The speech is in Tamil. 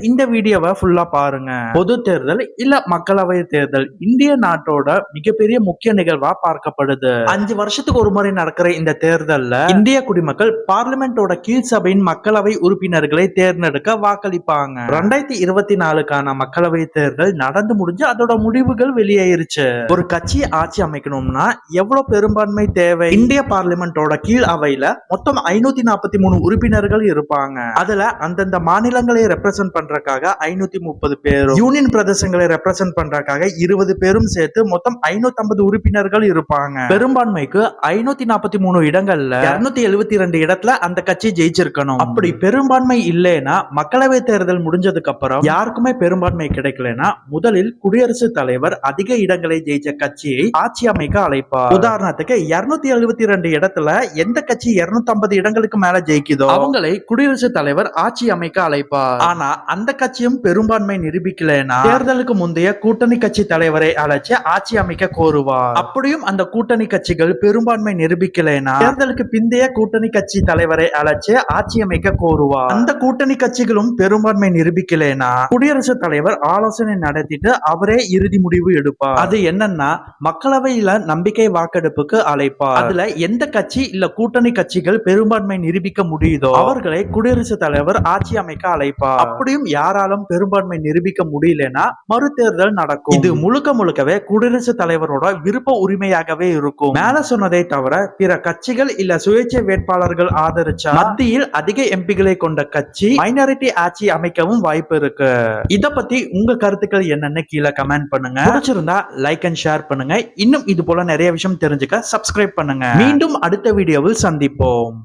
இந்த வீடியோவை ஃபுல்லா பாருங்க. பொது தேர்தல் இல்ல மக்களவை தேர்தல். இந்திய நாட்டோட மிகப்பெரிய முக்கிய நிகழ்வா பார்க்கப்படுது. அஞ்சு வருஷத்துக்கு ஒரு முறை நடக்கிற இந்த தேர்தல்ல இந்திய குடிமக்கள் பார்லிமெண்டோட கீழ் சபையின் மக்களவை உறுப்பினர்களை தேர்ந்தெடுக்க வாக்களிப்பாங்க. ரெண்டாயிரத்தி இருபத்தி நாலுக்கான மக்களவை தேர்தல் நடந்து முடிஞ்சு அதோட முடிவுகள் வெளியாயிருச்சு ஒரு கட்சி ஆட்சி அமைக்கணும்னா எவ்வளவு பெரும்பான்மை தேவை? இந்திய பார்லிமெண்டோட கீழ் அவையில மொத்தம் ஐநூத்தி நாற்பத்தி மூணு உறுப்பினர்கள் இருப்பாங்க. அதுல அந்தந்த மாநிலங்களை ரெப்ரசென்ட் பண்றதுக்காக ஐநூத்தி முப்பது பேரும் யூனியன் பிரதேசங்களை ரெப்ரசென்ட் பண்றதுக்காக இருபது பேரும் சேர்த்து மொத்தம் ஐநூத்தி ஐம்பது உறுப்பினர்கள் இருப்பாங்க. பெரும்பான்மைக்கு ஐநூத்தி நாற்பத்தி மூணு இடங்கள்ல இருநூத்தி எழுபத்தி ரெண்டு இடத்துல அந்த கட்சி ஜெயிச்சிருக்கணும். அப்படி பெரும்பான்மை இல்லைன்னா மக்களவை தேர்தல் முடிஞ்சதுக்கு அப்புறம் யாருக்குமே பெரும்பான்மை கிடைக்கலனா முதலில் குடியரசுத் தலைவர் அதிக இடங்களை ஜெயிச்ச கட்சியை ஆட்சி அமைக்க அழைப்பார். உதாரணத்துக்கு இருநூத்தி எழுபத்தி ரெண்டு இடத்துல எந்த கட்சி இருநூத்தி ஐம்பது இடங்களுக்கு மேல ஜெயிக்குதோ அவங்களை குடியரசுத் தலைவர் ஆட்சி அமைக்க அழைப்பார். ஆனா அந்த கட்சியும் பெரும்பான்மை நிரூபிக்கலைன்னா தேர்தலுக்கு முந்தைய கூட்டணி கட்சி தலைவரை அழைச்சு ஆட்சி அமைக்க கோருவார். அப்படியும் அந்த கூட்டணி கட்சிகள் பெரும்பான்மை நிரூபிக்கலைன்னா தேர்தலுக்கு பிந்தைய கூட்டணி கட்சி தலைவரை அழைச்சு ஆட்சி அமைக்க கோருவார். அந்த கூட்டணி கட்சிகளும் பெரும்பான்மை நிரூபிக்கலைன்னா குடியரசுத் தலைவர் ஆலோசனை நடத்திட்டு அவரே இறுதி முடிவு எடுப்பார். அது என்னன்னா மக்களவையில நம்பிக்கை வாக்கெடுப்புக்கு அழைப்பார். அதுல எந்த கட்சி இல்ல கூட்டணி கட்சிகள் பெரும்பான்மை நிரூபிக்க முடியுதோ அவர்களை குடியரசுத் தலைவர் ஆட்சி அமைக்க அழைப்பார். அப்படியும் யாராலும் பெரும்பான்மை நிரூபிக்க முடியலனா மறுதேர்தல் நடக்கும். இது முழுக்க முழுக்கவே குடியரசுத் தலைவரோட விருப்ப உரிமையாகவே இருக்கும். மேல சொன்னதை தவிர பிற கட்சிகள் இல்ல சுயேட்சை வேட்பாளர்கள் ஆதரிச்சா மத்தியில் அதிக எம்பிகளை கொண்ட கட்சி மைனாரிட்டி ஆட்சி அமைக்கவும் வாய்ப்பு இருக்கு. இத பத்தி உங்க கருத்துக்கள் என்னன்னு கீழே கமெண்ட் பண்ணுங்க. பிடிச்சிருந்தா லைக் அண்ட் ஷேர் பண்ணுங்க. இன்னும் இது போல நிறைய விஷயம் தெரிஞ்சுக்க சப்ஸ்கிரைப் பண்ணுங்க. மீண்டும் அடுத்த வீடியோவில் சந்திப்போம்.